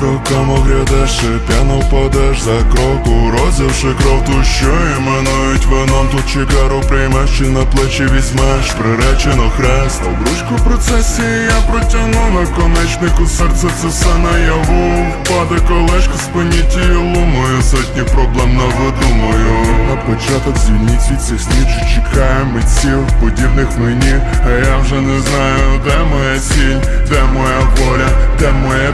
кроком оглядеш, і п'яно впадеш за кроку, розявши кров ту, що іменують вином Тут чекару приймеш чи на плечі візьмеш, приречено хрест. Обручку процесії я протягну на конечнику серця це все наяву. Впаде колешко з поніті лумою Сотні проблем на виду мою На початок звільніть від цих снів Чи чекає митців, подібних мені. А я вже не знаю, де моя ціль, де моя воля, де моя моє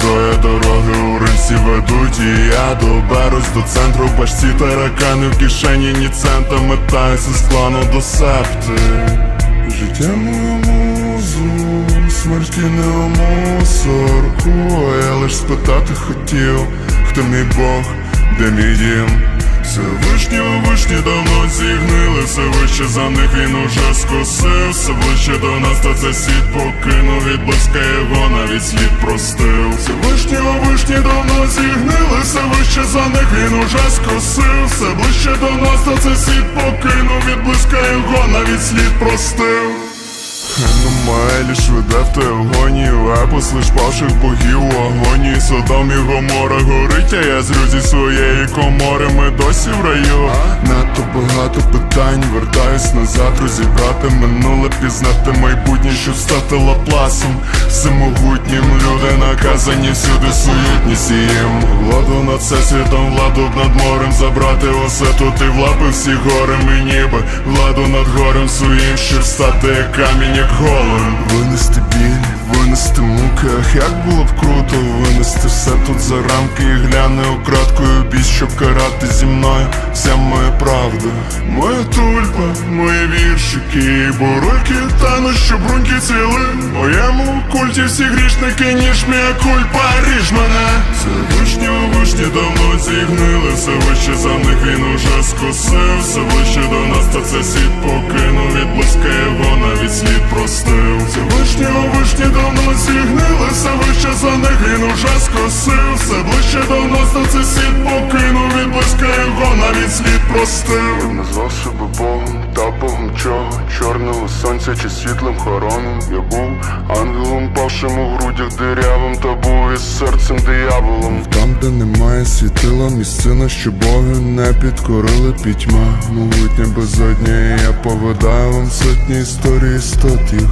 троє дороги у ринці ведуть І я доберусь до центру. Башці таракани в кишені ні цента метаюся з плану до септи. Життя мою музу, смерті не мусорку я лиш спитати хотів, хто мій Бог, де мій дім Всевишні у вишні давно зігнили, все вище за них він уже скосив Все ближче до нас, та це світ покинув. Від близька його навіть слід простив. Всевишні у вишні давно зігнили, все вище за них він уже скосив Все ближче до нас, та це світ покинув. Від близька його навіть слід простив Ну має лиш веде в те агонію Епос лиш павших богів у агонії. Содом і Гомора горить, а я з зі своєї комори. Ми досі в раю. Надто багато питань, вертаюсь назад Розібрати минуле, пізнати майбутнє, щоб стати лапласом. Всемогутнім люди наказані всюди суєтність і їм. Владу над всесвітом, владу над морем Забрати усе тут і в лапи всі гори. Мені би владу над горем своїм Щоб стати камінь, як голим Винести біль, винести муки Ах, як було б круто винести все тут за рамки. І гляне украдкою біс, щоб карати зі мною. Вся моя правда. Моя тульпа, мої віршики. Бурульки тануть, що бруньки ціли Моєму культі всі грішники, ніж мія кульпа Ріж мене Це вишні вишні давно зігнили. Все вище за них він уже скосив. Все ближче до нас, та це Від близька слід простив. Це вишні давно зігнили Все вище за них він уже скосив Все ближче та це світ покинув Від близька його навіть слід простив. Назвав себе Богом, та Богом чого? Чорного сонця чи світлим хороном? Я був ангелом, павшим у грудях дирявим Та був із серцем дияволом. Там, де немає світила, місцина, що боги не підкорили пітьма. Могутня безодня, і я повидаю вам сотні історій, стот їх